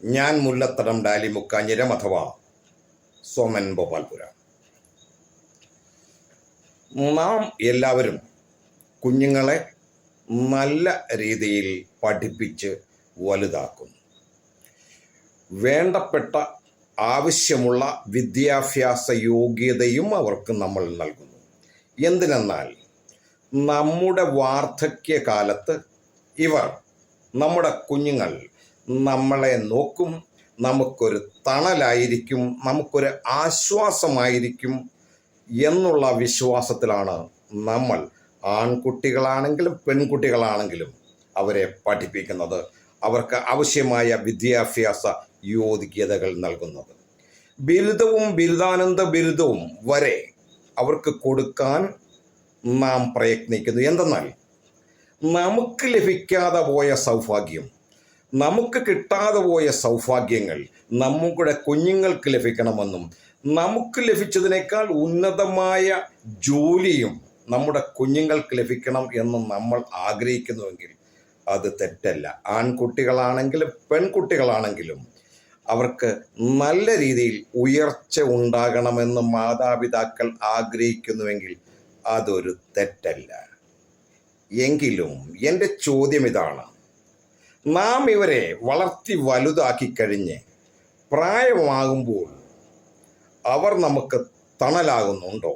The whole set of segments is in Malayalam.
ഞാൻ മുല്ലത്തടം ഡാലി മുക്കാഞ്ഞിരം അഥവാ സോമൻ ഗോപാൽപുര നാം എല്ലാവരും കുഞ്ഞുങ്ങളെ നല്ല രീതിയിൽ പഠിപ്പിച്ച് വലുതാക്കുന്നു വേണ്ടപ്പെട്ട ആവശ്യമുള്ള വിദ്യാഭ്യാസ യോഗ്യതയും അവർക്ക് നമ്മൾ നൽകുന്നു. എന്തിനെന്നാൽ നമ്മുടെ വാർദ്ധക്യകാലത്ത് ഇവർ നമ്മുടെ കുഞ്ഞുങ്ങൾ നമ്മളെ നോക്കും നമുക്കൊരു തണലായിരിക്കും നമുക്കൊരു ആശ്വാസമായിരിക്കും എന്നുള്ള വിശ്വാസത്തിലാണ് നമ്മൾ ആൺകുട്ടികളാണെങ്കിലും പെൺകുട്ടികളാണെങ്കിലും അവരെ പഠിപ്പിക്കുന്നത്. അവർക്ക് ആവശ്യമായ വിദ്യാഭ്യാസ യോഗ്യതകൾ നൽകുന്നത്. ബിരുദവും ബിരുദാനന്ദ ബിരുദവും വരെ അവർക്ക് കൊടുക്കാൻ നാം പ്രയത്നിക്കുന്നു. എന്തെന്നാൽ നമുക്ക് ലഭിക്കാതെ പോയ സൗഭാഗ്യം നമുക്ക് കിട്ടാതെ പോയ സൗഭാഗ്യങ്ങൾ നമ്മുടെ കുഞ്ഞുങ്ങൾക്ക് ലഭിക്കണമെന്നും നമുക്ക് ലഭിച്ചതിനേക്കാൾ ഉന്നതമായ ജോലിയും നമ്മുടെ കുഞ്ഞുങ്ങൾക്ക് ലഭിക്കണം എന്ന് നമ്മൾ ആഗ്രഹിക്കുന്നുവെങ്കിൽ അത് തെറ്റല്ല. ആൺകുട്ടികളാണെങ്കിലും പെൺകുട്ടികളാണെങ്കിലും അവർക്ക് നല്ല രീതിയിൽ ഉയർച്ച ഉണ്ടാകണമെന്ന് മാതാപിതാക്കൾ ആഗ്രഹിക്കുന്നുവെങ്കിൽ അതൊരു തെറ്റല്ല. എങ്കിലും എന്റെ ചോദ്യം ഇതാണ്. നാം ഇവരെ വളർത്തി വലുതാക്കി കഴിഞ്ഞ് പ്രായമാകുമ്പോൾ അവർ നമുക്ക് തണലാകുന്നുണ്ടോ?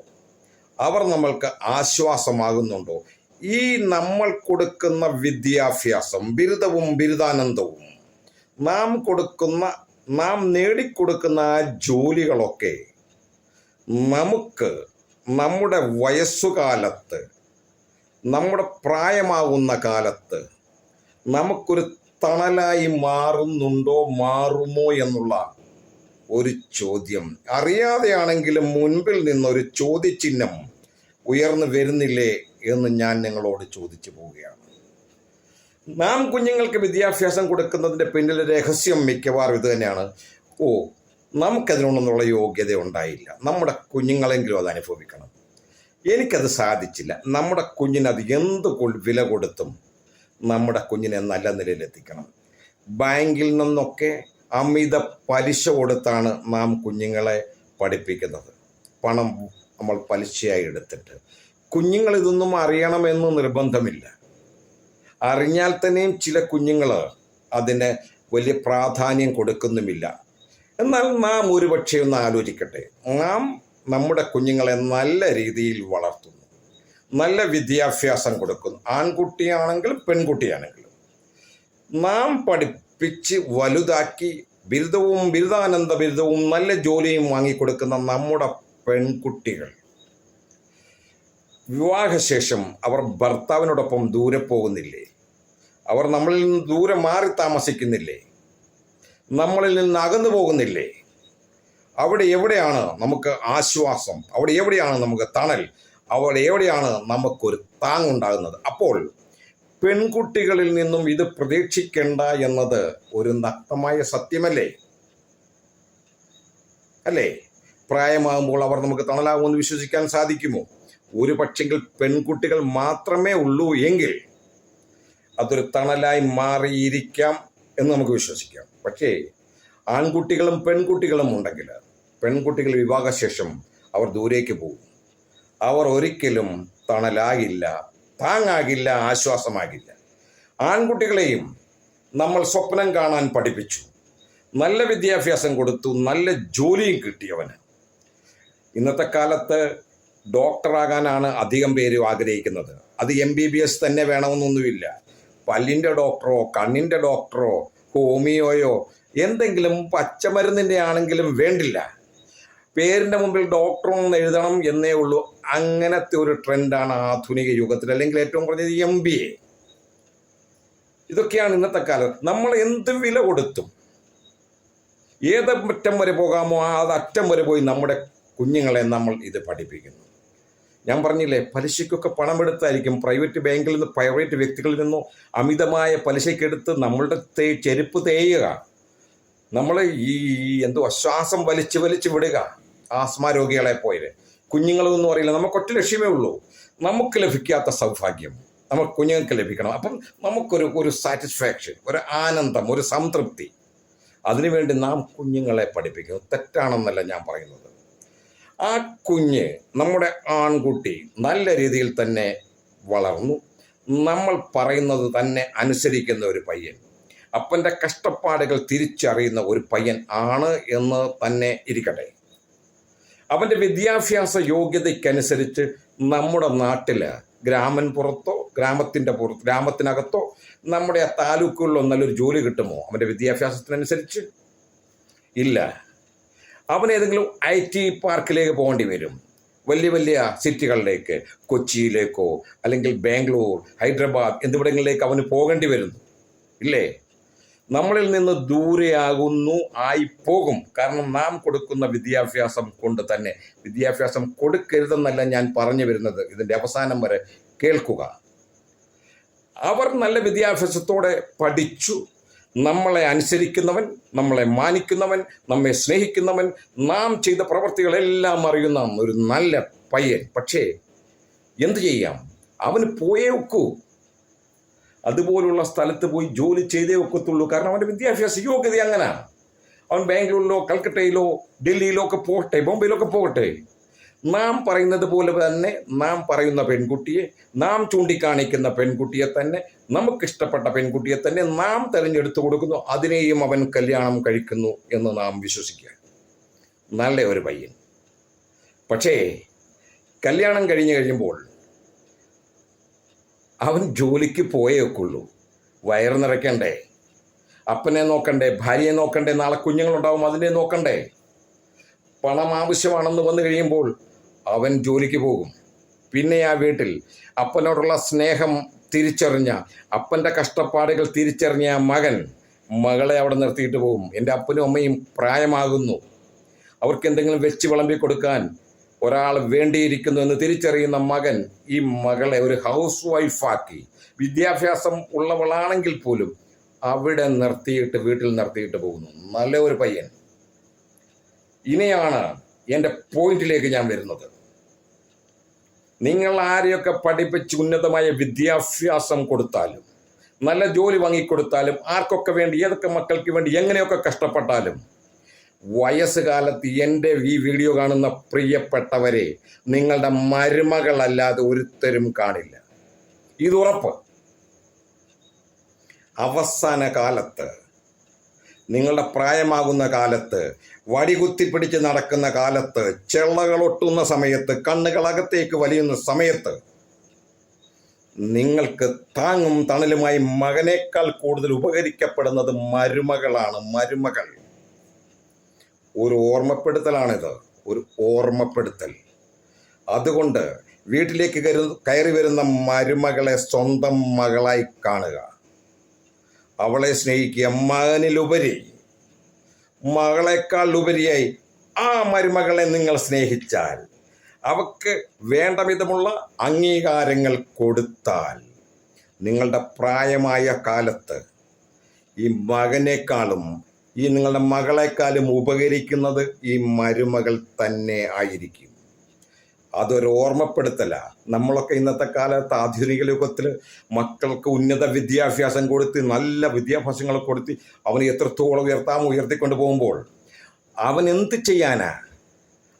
അവർ നമ്മൾക്ക് ആശ്വാസമാകുന്നുണ്ടോ? ഈ നമ്മൾ കൊടുക്കുന്ന വിദ്യാഭ്യാസം ബിരുദവും ബിരുദാനന്ദവും നാം കൊടുക്കുന്ന നാം നേടിക്കൊടുക്കുന്ന ആ ജോലികളൊക്കെ നമുക്ക് നമ്മുടെ വയസ്സുകാലത്ത് നമ്മുടെ പ്രായമാകുന്ന കാലത്ത് നമുക്കൊരു തണലായി മാറുന്നുണ്ടോ മാറുമോ എന്നുള്ള ഒരു ചോദ്യം. അറിയാതെയാണെങ്കിലും മുൻപിൽ നിന്നൊരു ചോദ്യചിഹ്നം ഉയർന്നു വരുന്നില്ലേ എന്ന് ഞാൻ നിങ്ങളോട് ചോദിച്ചു പോവുകയാണ്. നാം കുഞ്ഞുങ്ങൾക്ക് വിദ്യാഭ്യാസം കൊടുക്കുന്നതിന്റെ പിന്നിലെ രഹസ്യം മിക്കവാറും ഇത് തന്നെയാണ്. ഓ നമുക്കതിനോടൊന്നുള്ള യോഗ്യത ഉണ്ടായില്ല. നമ്മുടെ കുഞ്ഞുങ്ങളെങ്കിലും അത് അനുഭവിക്കണം. എനിക്കത് സാധിച്ചില്ല. നമ്മുടെ കുഞ്ഞിനത് എന്ത് വില കൊടുത്തും നമ്മുടെ കുഞ്ഞിനെ നല്ല നിലയിലെത്തിക്കണം. ബാങ്കിൽ നിന്നൊക്കെ അമിത പലിശ കൊടുത്താണ് നാം കുഞ്ഞുങ്ങളെ പഠിപ്പിക്കുന്നത്. പണം നമ്മൾ പലിശയായി എടുത്തിട്ട്. കുഞ്ഞുങ്ങൾ ഇതൊന്നും അറിയണമെന്ന് നിർബന്ധമില്ല. അറിഞ്ഞാൽ തന്നെയും ചില കുഞ്ഞുങ്ങൾ അതിന് വലിയ പ്രാധാന്യം കൊടുക്കുന്നുമില്ല. എന്നാൽ നാം ഒരുപക്ഷെ ഒന്ന് ആലോചിക്കട്ടെ. നാം നമ്മുടെ കുഞ്ഞുങ്ങളെ നല്ല രീതിയിൽ വളർത്തുന്നു നല്ല വിദ്യാഭ്യാസം കൊടുക്കുന്നു. ആൺകുട്ടിയാണെങ്കിലും പെൺകുട്ടിയാണെങ്കിലും. നാം പഠിപ്പിച്ച് വലുതാക്കി ബിരുദവും ബിരുദാനന്ദ ബിരുദവും നല്ല ജോലിയും വാങ്ങിക്കൊടുക്കുന്ന നമ്മുടെ പെൺകുട്ടികൾ. വിവാഹശേഷം അവർ ഭർത്താവിനോടൊപ്പം ദൂരെ പോകുന്നില്ലേ? അവർ നമ്മളിൽ നിന്ന് ദൂരെ മാറി താമസിക്കുന്നില്ലേ? നമ്മളിൽ നിന്ന് അകന്നു പോകുന്നില്ലേ? അവിടെ എവിടെയാണ് നമുക്ക് ആശ്വാസം? അവിടെ എവിടെയാണ് നമുക്ക് തണൽ? അവിടെ എവിടെയാണ് നമുക്കൊരു താങ്ങുണ്ടാകുന്നത് അപ്പോൾ പെൺകുട്ടികളിൽ നിന്നും ഇത് പ്രതീക്ഷിക്കേണ്ട എന്നത് ഒരു നഗ്നമായ സത്യമല്ലേ? അല്ലേ? പ്രായമാകുമ്പോൾ അവർ നമുക്ക് തണലാകുമെന്ന് വിശ്വസിക്കാൻ സാധിക്കുമോ? ഒരു പക്ഷെങ്കിൽ പെൺകുട്ടികൾ മാത്രമേ ഉള്ളൂ എങ്കിൽ അതൊരു തണലായി മാറിയിരിക്കാം എന്ന് നമുക്ക് വിശ്വസിക്കാം. പക്ഷേ ആൺകുട്ടികളും പെൺകുട്ടികളും ഉണ്ടെങ്കിൽ പെൺകുട്ടികൾ വിവാഹശേഷം അവർ ദൂരേക്ക് പോകും. അവർ ഒരിക്കലും തണലാകില്ല താങ്ങാകില്ല ആശ്വാസമാകില്ല. ആൺകുട്ടികളെയും നമ്മൾ സ്വപ്നം കാണാൻ പഠിപ്പിച്ചു. നല്ല വിദ്യാഭ്യാസം കൊടുത്തു നല്ല ജോലിയും കിട്ടിയവന് ഇന്നത്തെ കാലത്ത് ഡോക്ടറാകാനാണ് അധികം പേരും ആഗ്രഹിക്കുന്നത്. അത് എം ബി ബി എസ് തന്നെ വേണമെന്നൊന്നുമില്ല. പല്ലിന്റെ ഡോക്ടറോ കണ്ണിന്റെ ഡോക്ടറോ ഹോമിയോയോ എന്തെങ്കിലും പച്ചമരുന്നിന്റെ ആണെങ്കിലും വേണ്ടില്ല. പേരിന്റെ മുമ്പിൽ ഡോക്ടർ ഒന്ന് എഴുതണം എന്നേ ഉള്ളൂ. അങ്ങനത്തെ ഒരു ട്രെൻഡാണ് ആധുനിക യുഗത്തിൽ അല്ലെങ്കിൽ ഏറ്റവും കുറഞ്ഞത് എം ബി എ ഇതൊക്കെയാണ് ഇന്നത്തെ കാലം. നമ്മൾ എന്ത് വില കൊടുത്തും ഏതറ്റം വരെ പോകാമോ അത് അറ്റം വരെ പോയി നമ്മുടെ കുഞ്ഞുങ്ങളെ നമ്മൾ ഇത് പഠിപ്പിക്കുന്നു. ഞാൻ പറഞ്ഞില്ലേ പലിശയ്ക്കൊക്കെ പണമെടുത്തായിരിക്കും പ്രൈവറ്റ് ബാങ്കിൽ നിന്ന് പ്രൈവറ്റ് വ്യക്തികളിൽ നിന്നോ അമിതമായ പലിശയ്ക്കെടുത്ത് നമ്മളുടെ തേ ചെരുപ്പ് തേയുക. നമ്മൾ ഈ എന്തോ ശ്വാസം വലിച്ചു വലിച്ചു വിടുക. ആസ്മ രോഗികളെ പോലെ. കുഞ്ഞുങ്ങളൊന്നും അറിയില്ല. നമുക്ക് ഒറ്റ ലക്ഷ്യമേ ഉള്ളൂ. നമുക്ക് ലഭിക്കാത്ത സൗഭാഗ്യം. നമുക്ക് കുഞ്ഞുങ്ങൾക്ക് ലഭിക്കണം. അപ്പം നമുക്കൊരു ഒരു സാറ്റിസ്ഫാക്ഷൻ ഒരു ആനന്ദം ഒരു സംതൃപ്തി. അതിനുവേണ്ടി നാം കുഞ്ഞുങ്ങളെ പഠിപ്പിക്കുന്നു. തെറ്റാണെന്നല്ല ഞാൻ പറയുന്നത്. ആ കുഞ്ഞ് നമ്മുടെ ആൺകുട്ടി നല്ല രീതിയിൽ തന്നെ വളർന്നു. നമ്മൾ പറയുന്നത് തന്നെ അനുസരിക്കുന്ന ഒരു പയ്യൻ. അപ്പന്റെ കഷ്ടപ്പാടുകൾ തിരിച്ചറിയുന്ന ഒരു പയ്യൻ ആണ് എന്ന് തന്നെ ഇരിക്കട്ടെ. അവന്റെ വിദ്യാഭ്യാസ യോഗ്യതയ്ക്കനുസരിച്ച് നമ്മുടെ നാട്ടിൽ ഗ്രാമൻ പുറത്തോ ഗ്രാമത്തിന്റെ പുറത്ത് ഗ്രാമത്തിനകത്തോ നമ്മുടെ ആ താലൂക്കുകളിലോ നല്ലൊരു ജോലി കിട്ടുമോ? അവന്റെ വിദ്യാഭ്യാസത്തിനനുസരിച്ച്. ഇല്ല. അവൻ ഏതെങ്കിലും ഐ ടി പാർക്കിലേക്ക് പോകേണ്ടി വരും. വലിയ വലിയ സിറ്റികളിലേക്ക് കൊച്ചിയിലേക്കോ അല്ലെങ്കിൽ ബാംഗ്ലൂർ ഹൈദരാബാദ് എന്നിവിടങ്ങളിലേക്ക് അവന് പോകേണ്ടി വരുന്നു. ഇല്ലേ? നമ്മളിൽ നിന്ന് ദൂരെയാകുന്നു ആയി പോകും കാരണം നാം കൊടുക്കുന്ന വിദ്യാഭ്യാസം കൊണ്ട് തന്നെ. വിദ്യാഭ്യാസം കൊടുക്കരുതെന്നല്ല ഞാൻ പറഞ്ഞു വരുന്നത്. ഇതിന്റെ അവസാനം വരെ കേൾക്കുക. അവർ നല്ല വിദ്യാഭ്യാസത്തോടെ പഠിച്ചു. നമ്മളെ അനുസരിക്കുന്നവൻ നമ്മളെ മാനിക്കുന്നവൻ നമ്മെ സ്നേഹിക്കുന്നവൻ നാം ചെയ്ത പ്രവർത്തികളെല്ലാം അറിയുന്ന ഒരു നല്ല പയ്യൻ. പക്ഷേ എന്തു ചെയ്യാം? അവന് പോയേ ഒക്കൂ. അതുപോലുള്ള സ്ഥലത്ത് പോയി ജോലി ചെയ്തേ ഒക്കത്തുള്ളൂ. കാരണം അവന്റെ വിദ്യാഭ്യാസ യോഗ്യത അങ്ങനെയാണ് അവൻ ബാംഗ്ലൂരിലോ കൽക്കട്ടയിലോ ഡൽഹിയിലോ ഒക്കെ പോകട്ടെ ബോംബെയിലൊക്കെ പോകട്ടെ. നാം പറയുന്നത് പോലെ തന്നെ നാം പറയുന്ന പെൺകുട്ടിയെ നാം ചൂണ്ടിക്കാണിക്കുന്ന പെൺകുട്ടിയെ തന്നെ നമുക്കിഷ്ടപ്പെട്ട പെൺകുട്ടിയെ തന്നെ നാം തിരഞ്ഞെടുത്തു കൊടുക്കുന്നു. അതിനെയും അവൻ കല്യാണം കഴിക്കുന്നു എന്ന് നാം വിശ്വസിക്കുക. നല്ല ഒരു പയ്യൻ. പക്ഷേ കല്യാണം കഴിഞ്ഞ് കഴിയുമ്പോൾ അവൻ ജോലിക്ക് പോയേക്കുള്ളൂ വയർ നിറയ്ക്കണ്ടേ. അപ്പനെ നോക്കണ്ടേ ഭാര്യയെ നോക്കണ്ടേ നാളെ കുഞ്ഞുങ്ങളുണ്ടാവും അതിനെ നോക്കണ്ടേ. പണം ആവശ്യമാണെന്ന് വന്നു കഴിയുമ്പോൾ അവൻ ജോലിക്ക് പോകും. പിന്നെ ആ വീട്ടിൽ അപ്പനോടുള്ള സ്നേഹം തിരിച്ചറിഞ്ഞ അപ്പന്റെ കഷ്ടപ്പാടുകൾ തിരിച്ചറിഞ്ഞ മകൻ മകളെ അവിടെ നിർത്തിയിട്ട് പോകും. എന്റെ അപ്പനും അമ്മയും പ്രായമാകുന്നു. അവർക്ക് എന്തെങ്കിലും വെച്ച് വിളമ്പി കൊടുക്കാൻ ഒരാൾ വേണ്ടിയിരിക്കുന്നു എന്ന് തിരിച്ചറിയുന്ന മകൻ ഈ മകളെ ഒരു ഹൗസ് വൈഫാക്കി വിദ്യാഭ്യാസം ഉള്ളവളാണെങ്കിൽ പോലും അവിടെ നിർത്തിയിട്ട് വീട്ടിൽ നിർത്തിയിട്ട് പോകുന്നു. നല്ല ഒരു പയ്യൻ. ഇനിയാണ് എന്റെ പോയിന്റിലേക്ക് ഞാൻ വരുന്നത്. നിങ്ങൾ ആരെയൊക്കെ പഠിപ്പിച്ച് ഉന്നതമായ വിദ്യാഭ്യാസം കൊടുത്താലും നല്ല ജോലി വാങ്ങിക്കൊടുത്താലും ആർക്കൊക്കെ വേണ്ടി ഏതൊക്കെ മക്കൾക്ക് വേണ്ടി എങ്ങനെയൊക്കെ കഷ്ടപ്പെട്ടാലും വയസ്സുകാലത്ത് എന്റെ ഈ വീഡിയോ കാണുന്ന പ്രിയപ്പെട്ടവരെ നിങ്ങളുടെ മരുമകളല്ലാതെ ഒരുത്തരും കാണില്ല. ഇത് ഉറപ്പ്. അവസാന കാലത്ത് നിങ്ങളുടെ പ്രായമാകുന്ന കാലത്ത് വടി കുത്തിപ്പിടിച്ച് നടക്കുന്ന കാലത്ത് ചെള്ളകളൊട്ടുന്ന സമയത്ത് കണ്ണുകളകത്തേക്ക് വലിയുന്ന സമയത്ത് നിങ്ങൾക്ക് താങ്ങും തണലുമായി മകനേക്കാൾ കൂടുതൽ ഉപകരിക്കപ്പെടുന്നത് മരുമകളാണ് മരുമകൾ. ഒരു ഓർമ്മപ്പെടുത്തലാണിത്. ഒരു ഓർമ്മപ്പെടുത്തൽ. അതുകൊണ്ട് വീട്ടിലേക്ക് കരു- കയറി വരുന്ന മരുമകളെ സ്വന്തം മകളായി കാണുക. അവളെ സ്നേഹിക്കുക. മകനിലുപരി മകളെക്കാൾ ഉപരിയായി ആ മരുമകളെ നിങ്ങൾ സ്നേഹിച്ചാൽ അവക്ക് വേണ്ട വിധമുള്ള അംഗീകാരങ്ങൾ കൊടുത്താൽ നിങ്ങളുടെ പ്രായമായ കാലത്ത് ഈ മകനേക്കാളും ഈ നിങ്ങളുടെ മകളെക്കാളും ഉപകരിക്കുന്നത് ഈ മരുമകൾ തന്നെ ആയിരിക്കും. അതൊരു ഓർമ്മപ്പെടുത്തല. നമ്മളൊക്കെ ഇന്നത്തെ കാലത്ത് ആധുനിക ലോകത്തിൽ മക്കൾക്ക് ഉന്നത വിദ്യാഭ്യാസം കൊടുത്ത് നല്ല വിദ്യാഭ്യാസങ്ങൾ കൊടുത്ത് അവന് എത്രത്തോളം ഉയർത്താമോ ഉയർത്തിക്കൊണ്ട് പോകുമ്പോൾ അവൻ എന്ത് ചെയ്യാനാ?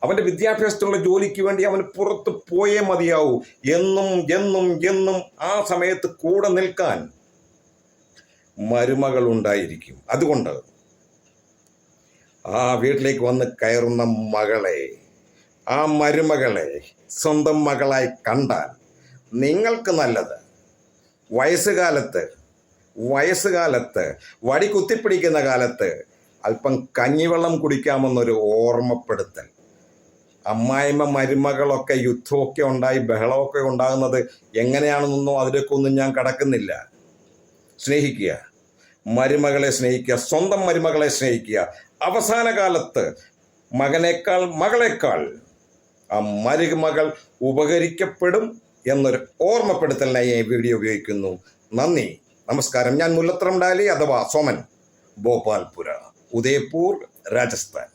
അവന്റെ വിദ്യാഭ്യാസത്തിലുള്ള ജോലിക്ക് വേണ്ടി അവൻ പുറത്ത് പോയേ മതിയാവൂ. എന്നും എന്നും എന്നും ആ സമയത്ത് കൂടെ നിൽക്കാൻ മരുമകൾ ഉണ്ടായിരിക്കും. അതുകൊണ്ട് ആ വീട്ടിലേക്ക് വന്ന് കയറുന്ന മകളെ ആ മരുമകളെ സ്വന്തം മകളായി കണ്ടാൽ നിങ്ങൾക്ക് നല്ലത്. വയസ്സുകാലത്ത് വയസ്സുകാലത്ത് വടി കുത്തിപ്പിടിക്കുന്ന കാലത്ത് അല്പം കഞ്ഞിവെള്ളം കുടിക്കാമെന്നൊരു ഓർമ്മപ്പെടുത്തൽ. അമ്മായിമ്മ മരുമകളൊക്കെ യുദ്ധമൊക്കെ ഉണ്ടായി ബഹളമൊക്കെ ഉണ്ടാകുന്നത് എങ്ങനെയാണെന്നൊന്നും അതിലേക്കൊന്നും ഞാൻ കടക്കുന്നില്ല. സ്നേഹിക്കുക. മരുമകളെ സ്നേഹിക്കുക. സ്വന്തം മരുമകളെ സ്നേഹിക്കുക. അവസാന കാലത്ത് മകനേക്കാൾ മകളേക്കാൾ ആ മരുമകൾ ഉപകരിക്കപ്പെടും എന്നൊരു ഓർമ്മപ്പെടുത്തലിനായി ഈ വീഡിയോ ഉപയോഗിക്കുന്നു. നന്ദി. നമസ്കാരം. ഞാൻ മുല്ലത്രം ഡാലി അഥവാ സോമൻ ഭോപ്പാൽപുര ഉദയ്പൂർ രാജസ്ഥാൻ.